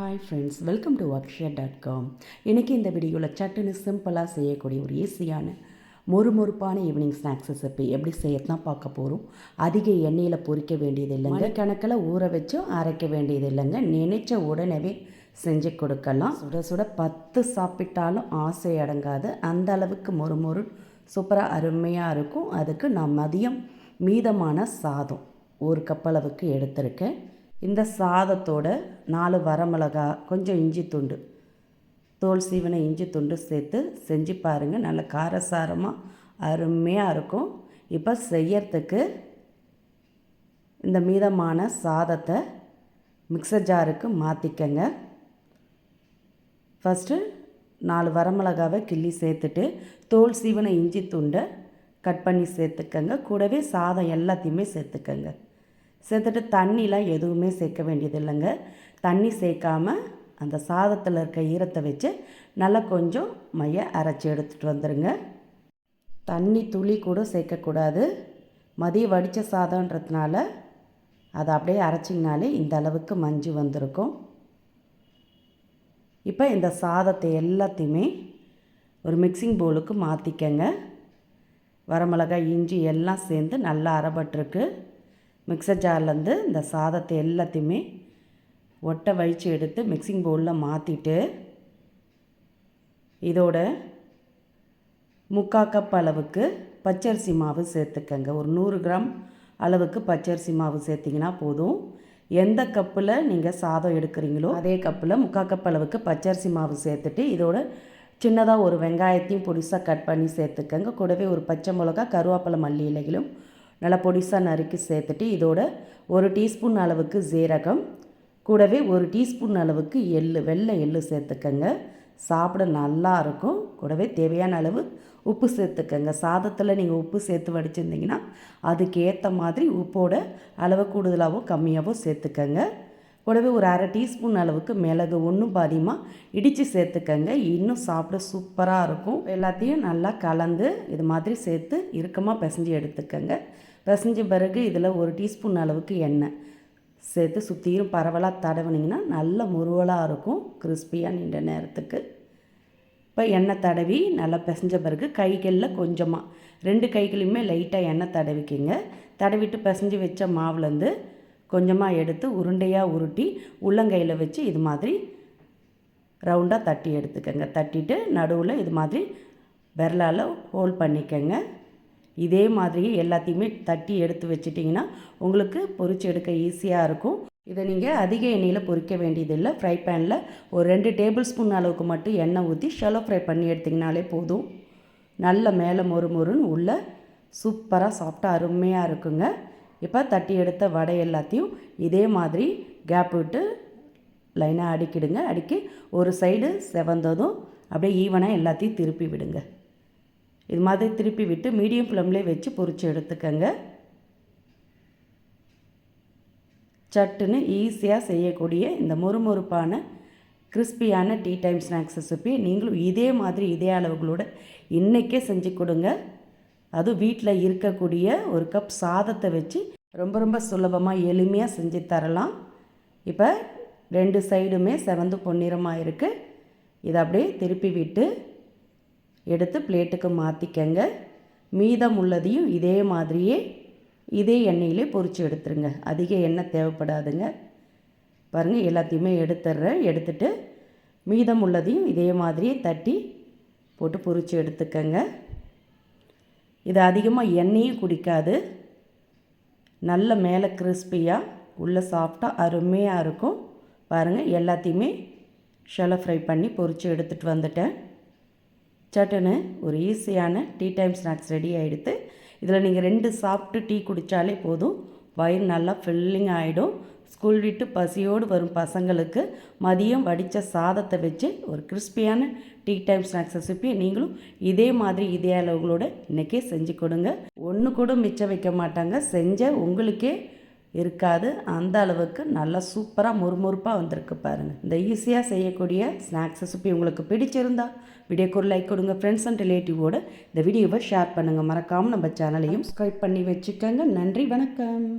Hi friends welcome to Akshaya dot com இன்றைக்கி இந்த வீடியோவில் சட்டுன்னு சிம்பிளாக செய்யக்கூடிய ஒரு ஈஸியான மொறுமொறுப்பான ஈவினிங் ஸ்நாக்ஸ் ரெசிபி எப்படி செய்யத்தான் பார்க்க போகிறோம் அதிக எண்ணெயில் பொரிக்க வேண்டியது இல்லைங்க. கணக்கில் ஊற வச்சும் அரைக்க வேண்டியது இல்லைங்க. நினைச்ச உடனே செஞ்சு கொடுக்கலாம். சுட சுட பத்து சாப்பிட்டாலும் ஆசை அடங்காது. அந்த அளவுக்கு மொறுமொறு சூப்பராக அருமையாக இருக்கும். அதுக்கு நான் மதியம் மீதமான சாதம் ஒரு கப் அளவுக்கு எடுத்திருக்கேன். இந்த சாதத்தோட நாலு வரமிளகா கொஞ்சம் இஞ்சி துண்டு. தோல் சீவனை இஞ்சி துண்டு சேர்த்து செஞ்சு பாருங்கள் நல்ல காரசாரமாக அருமையாக இருக்கும். இப்போ செய்யறதுக்கு இந்த மீதமான சாதத்தை மிக்சர் ஜாருக்கு மாற்றிக்கங்க ஃபஸ்ட்டு நாலு வரமிளகாவை கிள்ளி சேர்த்துட்டு தோல் சீவனை இஞ்சி துண்டை கட் பண்ணி சேர்த்துக்கங்க. கூடவே சாதம் எல்லாத்தையுமே சேர்த்துக்கங்க. சேர்த்துட்டு தண்ணிலாம் எதுவுமே சேர்க்க வேண்டியது இல்லைங்க தண்ணி சேர்க்காம அந்த சாதத்தில் இருக்க ஈரத்தை வச்சு நல்லா கொஞ்சம் மைய அரைச்சி எடுத்துகிட்டு வந்துடுங்க தண்ணி துளி கூட சேர்க்கக்கூடாது. மதியம் வடித்த சாதன்றதுனால அதை அப்படியே அரைச்சிங்கனாலே இந்த அளவுக்கு மஞ்சு வந்திருக்கும். இப்போ இந்த சாதத்தை எல்லாத்தையுமே ஒரு மிக்சிங் பவுலுக்கு மாற்றிக்கங்க வரமிளகாய் இஞ்சி எல்லாம் சேர்ந்து நல்லா அரைபட்டிருக்கு. மிக்சர் ஜார்லேருந்து இந்த சாதத்தை எல்லாத்தையுமே ஒட்டை வழித்து எடுத்து மிக்சிங் பவுலில் மாற்றிட்டு இதோட முக்கால் கப் அளவுக்கு பச்சரிசி மாவு சேர்த்துக்கங்க. ஒரு நூறு கிராம் அளவுக்கு பச்சரிசி மாவு சேர்த்திங்கன்னா போதும். எந்த கப்பில் நீங்கள் சாதம் எடுக்கிறீங்களோ அதே கப்பில் முக்கால் கப் அளவுக்கு பச்சரிசி மாவு சேர்த்துட்டு இதோட சின்னதாக ஒரு வெங்காயத்தையும் பொடிசாக கட் பண்ணி சேர்த்துக்கங்க. கூடவே ஒரு பச்சை மிளகா கருவேப்பிலை மல்லி இலைகளும் நல்லா பொடிசாக நறுக்கி சேர்த்துட்டு இதோட ஒரு டீஸ்பூன் அளவுக்கு ஜீரகம் கூடவே ஒரு டீஸ்பூன் அளவுக்கு எள் வெள்ளை எள் சேர்த்துக்கங்க. சாப்பிட நல்லா இருக்கும். கூடவே தேவையான அளவு உப்பு சேர்த்துக்கங்க. சாதத்தில் நீங்கள் உப்பு சேர்த்து வடிச்சிருந்தீங்கன்னா அதுக்கேற்ற மாதிரி உப்போட அளவு கூடுதலாகவும் கம்மியாகவும் சேர்த்துக்கங்க. கூடவே ஒரு அரை டீஸ்பூன் அளவுக்கு மிளகு ஒன்றும் பாதியமாக இடித்து சேர்த்துக்கங்க. இன்னும் சாப்பிட சூப்பராக இருக்கும். எல்லாத்தையும் நல்லா கலந்து இது மாதிரி சேர்த்து இறுக்கமாக பிசைஞ்சு எடுத்துக்கங்க. பிசைஞ்ச பிறகு இதில் ஒரு டீஸ்பூன் அளவுக்கு எண்ணெய் சேர்த்து சுற்றியும் பரவலாக தடவுனிங்கன்னா நல்ல முருவலாக இருக்கும். கிறிஸ்பியாக நீண்ட நேரத்துக்கு. இப்போ எண்ணெய் தடவி நல்லா பிசைஞ்ச பிறகு கைகளில் கொஞ்சமாக ரெண்டு கைகளையுமே லைட்டாக எண்ணெய் தடவிக்கிங்க. தடவிட்டு பிசைஞ்சு வச்ச மாவுலேருந்து கொஞ்சமாக எடுத்து உருண்டையாக உருட்டி உள்ளங்கையில் வச்சு இது மாதிரி ரவுண்டாக தட்டி எடுத்துக்கோங்க. தட்டிட்டு நடுவில் இது மாதிரி விரலால் ஹோல் பண்ணிக்கோங்க. இதே மாதிரி எல்லாத்தையுமே தட்டி எடுத்து வச்சிட்டிங்கன்னா உங்களுக்கு பொறிச்சு எடுக்க ஈஸியாக இருக்கும். இதை நீங்கள் அதிக எண்ணெயில் பொறிக்க வேண்டியதில்லை. ஃப்ரை பேனில் ஒரு ரெண்டு டேபிள் ஸ்பூன் அளவுக்கு மட்டும் எண்ணெய் ஊற்றி ஷலோ ஃப்ரை பண்ணி எடுத்திங்கனாலே போதும். நல்ல மேலே மொறு மொறுன்னு உள்ள சூப்பராக சாப்பிட்டா அருமையாக இருக்குங்க. இப்போ தட்டி எடுத்த வடை எல்லாத்தையும் இதே மாதிரி கேப் விட்டு லைனாக அடிக்கிடுங்க. அடிக்கி ஒரு சைடு செவந்ததும் அப்படியே ஈவனாக எல்லாத்தையும் திருப்பி விடுங்க. இது மாதிரி திருப்பி விட்டு மீடியம் ஃப்ளேம்லேயே வச்சு பொறிச்சு எடுத்துக்கங்க. சட்டுன்னு ஈஸியாக செய்யக்கூடிய இந்த மொறுமொறுப்பான கிறிஸ்பியான டீ டைம் ஸ்நாக்ஸ் ரெசிபி நீங்களும் இதே மாதிரி இதே அளவுகளோட இன்றைக்கே செஞ்சு கொடுங்க. அதுவும் வீட்டில் இருக்கக்கூடிய ஒரு கப் சாதத்தை வச்சு ரொம்ப ரொம்ப சுலபமாக எளிமையாக செஞ்சு தரலாம். இப்போ ரெண்டு சைடுமே செவந்து பொன்னிறமாக இருக்குது இதை அப்படியே திருப்பி விட்டு எடுத்து பிளேட்டுக்கு மாற்றிக்கங்க மீதம் உள்ளதையும் இதே மாதிரியே இதே எண்ணெயிலே பொறிச்சு எடுத்துருங்க. அதிக எண்ணெய் தேவைப்படாதுங்க. பாருங்கள் எல்லாத்தையுமே எடுத்துடுறேன். எடுத்துட்டு மீதம் உள்ளதையும் இதே மாதிரியே தட்டி போட்டு பொறிச்சு எடுத்துக்கங்க. இது அதிகமாக எண்ணெயும் குடிக்காது. நல்ல மேலே கிறிஸ்பியாக உள்ளே சாஃப்டாக அருமையாக இருக்கும். பாருங்கள் எல்லாத்தையுமே ஷெலை ஃப்ரை பண்ணி பொறிச்சு எடுத்துகிட்டு வந்துட்டேன். சட்டுன்னு ஒரு ஈஸியான டீ டைம் ஸ்நாக்ஸ் ரெடி ஆகிடுது இதில் நீங்கள் ரெண்டு சாப்பிட்டு டீ குடித்தாலே போதும். வயிறு நல்லா ஃபில்லிங் ஆகிடும் ஸ்கூல் விட்டு பசியோடு வரும் பசங்களுக்கு மதியம் வடித்த சாதத்தை வச்சு ஒரு கிறிஸ்பியான டீ டைம் ஸ்நாக்ஸ் ரெசிபியை நீங்களும் இதே மாதிரி இதே அளவுகளோடு இன்றைக்கே செஞ்சு கொடுங்க. ஒன்று கூட மிச்சம் வைக்க மாட்டாங்க. செஞ்ச உங்களுக்கே இருக்காது. அந்த அளவுக்கு நல்லா சூப்பராக முறுமுறுப்பாக வந்திருக்கு பாருங்கள் இந்த ஈஸியாக செய்யக்கூடிய ஸ்நாக்ஸ் ரெசிபி உங்களுக்கு பிடிச்சிருந்தா வீடியோக்கு ஒரு லைக் கொடுங்க. ஃப்ரெண்ட்ஸ் அண்ட் ரிலேட்டிவோடு இந்த வீடியோவை ஷேர் பண்ணுங்கள் மறக்காமல் நம்ம சேனலையும் சப்ஸ்கிரைப் பண்ணி வச்சுக்கோங்க. நன்றி வணக்கம்.